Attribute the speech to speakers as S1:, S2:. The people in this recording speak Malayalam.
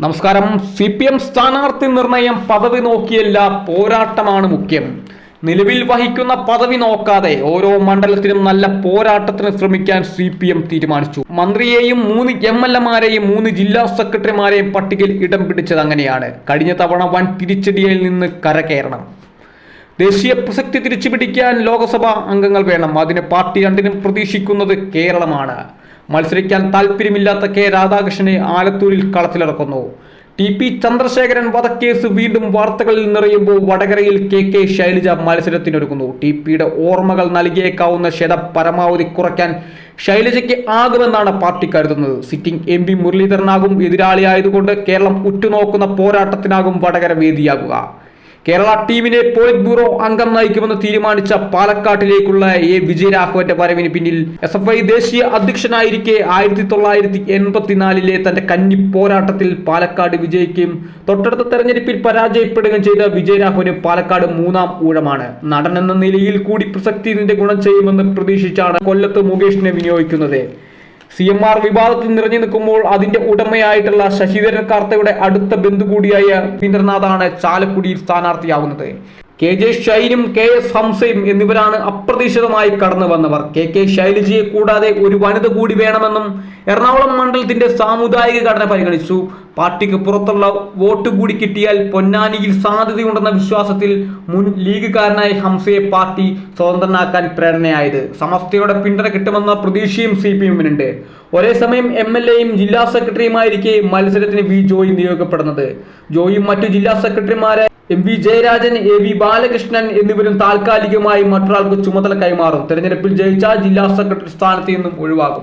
S1: നമസ്കാരം. സി പി എം സ്ഥാനാർത്ഥി നിർണയം പദവി നോക്കിയല്ല പോരാട്ടമാണ് മുഖ്യം. നിലവിൽ വഹിക്കുന്ന പദവി നോക്കാതെ ഓരോ മണ്ഡലത്തിലും നല്ല പോരാട്ടത്തിന് ശ്രമിക്കാൻ സി പി എം തീരുമാനിച്ചു. മന്ത്രിയെയും മൂന്ന് എം എൽ എമാരെയും മൂന്ന് ജില്ലാ സെക്രട്ടറിമാരെയും പട്ടികയിൽ ഇടം പിടിച്ചത് അങ്ങനെയാണ്. കഴിഞ്ഞ തവണ വൻ തിരിച്ചടിയിൽ നിന്ന് കരകയറണം. ദേശീയ പ്രസക്തി തിരിച്ചുപിടിക്കാൻ ലോക്സഭാ അംഗങ്ങൾ വേണം. അതിന് പാർട്ടി രണ്ടിനും പ്രതീക്ഷിക്കുന്നത് കേരളമാണ്. മത്സരിക്കാൻ താല്പര്യമില്ലാത്ത കെ രാധാകൃഷ്ണനെ ആലത്തൂരിൽ കളത്തിലിറക്കുന്നു. ടി പി ചന്ദ്രശേഖരൻ വധക്കേസ് വീണ്ടും വാർത്തകളിൽ നിറയുമ്പോൾ വടകരയിൽ കെ കെ ശൈലജ മത്സരത്തിനൊരുക്കുന്നു ടി പിയുടെ ഓർമ്മകൾ നൽകിയേക്കാവുന്ന ക്ഷത പരമാവധി കുറയ്ക്കാൻ ശൈലജയ്ക്ക് ആകുമെന്നാണ് പാർട്ടി കരുതുന്നത്. സിറ്റിംഗ് എം പി മുരളീധരനാകും എതിരാളിയായതുകൊണ്ട് കേരളം ഉറ്റുനോക്കുന്ന പോരാട്ടത്തിനാകും വടകര വേദിയാകുക. കേരള ടീമിനെ പോളിറ്റ് ബ്യൂറോ അംഗം നയിക്കുമെന്ന് തീരുമാനിച്ച പാലക്കാട്ടിലേക്കുള്ള എ വിജയരാഘവന്റെ വരവിന് പിന്നിൽ എസ് എഫ് ഐ ദേശീയ അധ്യക്ഷനായിരിക്കെ ആയിരത്തി തൊള്ളായിരത്തി എൺപത്തിനാലിലെ തന്റെ കന്നി പോരാട്ടത്തിൽ പാലക്കാട് വിജയിക്കുകയും തൊട്ടടുത്ത തെരഞ്ഞെടുപ്പിൽ പരാജയപ്പെടുകയും ചെയ്ത വിജയരാഘവന് പാലക്കാട് മൂന്നാം ഊഴമാണ്. നടൻ എന്ന നിലയിൽ കൂടി പ്രസക്തി ഇതിന്റെ ഗുണം ചെയ്യുമെന്ന് പ്രതീക്ഷിച്ചാണ് കൊല്ലത്ത് മുകേഷിനെ വിനിയോഗിക്കുന്നത്. സി എം ആർ വിവാദത്തിൽ നിറഞ്ഞു നിൽക്കുമ്പോൾ അതിന്റെ ഉടമയായിട്ടുള്ള ശശിധരൻ കാർത്തയുടെ അടുത്ത ബന്ധു കൂടിയായ രവീന്ദ്രനാഥാണ് ചാലക്കുടിയിൽ സ്ഥാനാർത്ഥിയാവുന്നത്. കെ ജെ ഷൈനും കെ എസ് ഹംസയും എന്നിവരാണ് അപ്രതീക്ഷിതമായി കടന്നു വന്നവർ. കെ കെ ശൈലജയെ കൂടാതെ ഒരു വനിത കൂടി വേണമെന്നും എറണാകുളം മണ്ഡലത്തിന്റെ സാമുദായിക ഘടന പരിഗണിച്ചു. പാർട്ടിക്ക് പുറത്തുള്ള വോട്ട് കൂടി കിട്ടിയാൽ പൊന്നാനിയിൽ സാധ്യതയുണ്ടെന്ന വിശ്വാസത്തിൽ മുൻ ലീഗുകാരനായ ഹംസയെ പാർട്ടി സ്വതന്ത്രനാക്കാൻ പ്രേരണയായത്. സമസ്തയുടെ പിന്തുണ കിട്ടുമെന്ന പ്രതീക്ഷയും സി പി എമ്മിനുണ്ട്. ഒരേ സമയം എം എൽ എയും ജില്ലാ സെക്രട്ടറിയുമായിരിക്കെ മത്സരത്തിന് വി ജോയി നിയോഗിക്കപ്പെടുന്നത്. ജോയും മറ്റു ജില്ലാ സെക്രട്ടറിമാരെ M V Jayarajan A V Balakrishnan എന്നിവരും താൽക്കാലികമായി മറ്റൊരാൾക്ക് ചുമതല കൈമാറും. തെരഞ്ഞെടുപ്പിൽ ജയിച്ച ജില്ലാ സെക്രട്ടറി സ്ഥാനത്ത് നിന്നും ഒഴിവാകും.